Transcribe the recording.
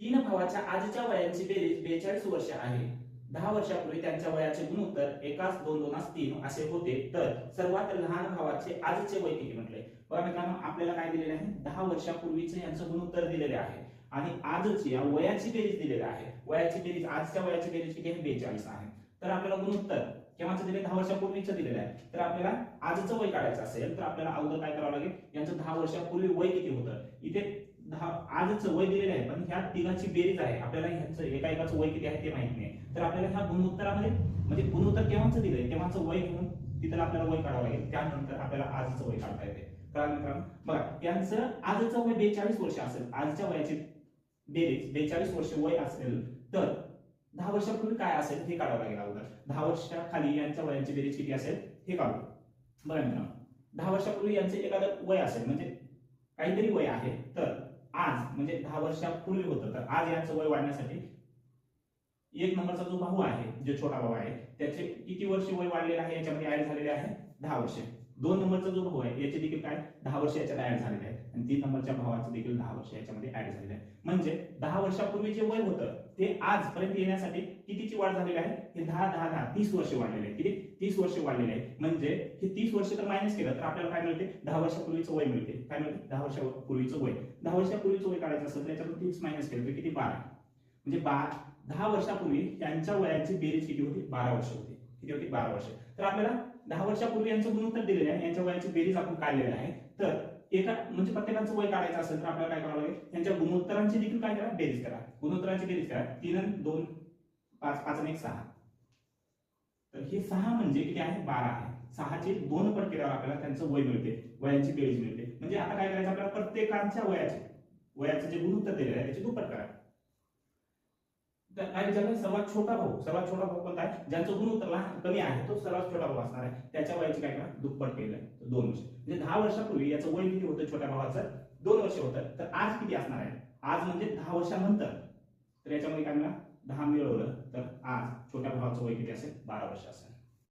तीन भावाच्या आजच्या वयांची बेरीज बेचाळीस वर्ष आहे. दहा वर्षापूर्वी त्यांच्या वयाचे गुणोत्तर एकाच दोन दोनास तीन असे होते. तर सर्वात लहान भावाचे आजचे वय किती म्हटले? बघा मित्रांनो आपल्याला काय दिलेले आहे? दहा वर्षापूर्वीचे यांचं गुणोत्तर दिलेले आहे. आणि आजची या वयाची बेरीज दिलेली आहे. वयाची बेरीज आजच्या वयाची बेरीज किती आहे? बेचाळीस आहे. तर आपल्याला गुणोत्तर केव्हाचं दिले? दहा वर्षापूर्वीचं दिलेलं आहे. तर आपल्याला आजचं वय काढायचं असेल तर आपल्याला अगोदर काय करावं लागेल? यांचं दहा वर्षापूर्वी वय किती होतं? इथे दहा आजचं वय दिलेलं आहे पण ह्या तिघांची बेरीज आहे. आपल्याला ह्याचं एका एकाचं वय किती आहे ते माहीत नाही. तर आपल्याला ह्या गुणोत्तरामध्ये म्हणजे गुणोत्तर केव्हाचं दिलंय? तेव्हाचं वय घेऊन तिथं आपल्याला वय काढावं लागेल. त्यानंतर आपल्याला आजचं वय काढता येते. कारण मित्रांनो? बघा यांचं आजचं वय बेचाळीस वर्ष असेल. आजच्या वयाची बेरीज बेचाळीस वर्ष वय असेल तर दहा वर्षापूर्वी काय असेल हे काढावं लागेल अगोदर. दहा वर्षाखाली यांच्या वयांची बेरीज किती असेल हे काढू. बघा मित्रांनो दहा वर्षापूर्वी यांचे एखादं वय असेल म्हणजे काहीतरी वय आहे तर आज म्हणजे दहा वर्षापूर्वी होतं. तर आज यांचं वय वाढण्यासाठी एक नंबरचा जो भाऊ आहे जो छोटा भाऊ आहे त्याचे किती वर्ष वय वाढलेलं आहे? याच्यामध्ये ऍड झालेले आहे दहा वर्षे. दोन नंबरचा जो भाऊ आहे याचे देखील काय? दहा वर्ष याच्यात ऍड झालेले आहे आणि तीन नंबरच्या भावाचं देखील दहा वर्ष याच्यामध्ये ऍड झालेले आहे. म्हणजे दहा वर्षापूर्वी जे वय होतं ते आजपर्यंत येण्यासाठी कितीची वाढ झालेली आहे? हे दहा दहा दहा तीस वर्ष वाढलेले आहे किती? तीस वर्ष वाढलेले आहे म्हणजे हे तीस वर्ष तर मायनस केलं तर आपल्याला काय मिळते? दहा वर्षापूर्वीचं वय मिळते. काय मिळते? दहा वर्षापूर्वीचं वय. दहा वर्षापूर्वीचं वय काढायचं असेल तर याच्यातून तीस मायनस केलं तर किती? बारा. म्हणजे बा दहा वर्षापूर्वी त्यांच्या वयाची बेरीज किती होती? बारा वर्ष होती. किती होती? बारा वर्ष. तर आपल्याला दहा वर्षापूर्वी यांचं गुणोत्तर दिलेलं आहे. यांच्या वयाची बेरीज आपण काढलेलं आहे. तर एका म्हणजे प्रत्येकाचं वय काढायचं असेल तर आपल्याला काय करावं लागेल? त्यांच्या गुणोत्तरांची देखील काय करा? बेरीज करा. गुणोत्तरांची बेरीज करा. तीन दोन पाच पाच आणि एक सहा. तर हे सहा म्हणजे किती आहे? बारा आहे. सहाचे दोन पट केल्यावर आपल्याला त्यांचं वय मिळते. वयाची बेरीज मिळते. म्हणजे आता काय करायचं? आपल्याला प्रत्येकाच्या वयाचे वयाचं जे गुणोत्तर दिलेलं आहे त्याचे तर काय सर्वात छोटा भाऊ सर्वात छोटा भाऊ कोणता आहे? ज्यांचं गुणोत्तर लहान कमी आहे तो सर्वात छोटा भाऊ असणार आहे. त्याच्या वयाची काय करा दुप्पट केलं आहे. दोन वर्ष. म्हणजे दहा वर्षापूर्वी याचं वय किती होतं छोट्या भावाचं? दोन वर्ष होतं. तर आज किती असणार आहे? आज म्हणजे दहा वर्षानंतर. तर याच्यामध्ये काय म्हणा दहा मिळवलं. तर आज छोट्या भावाचं वय किती असेल? बारा वर्ष असेल.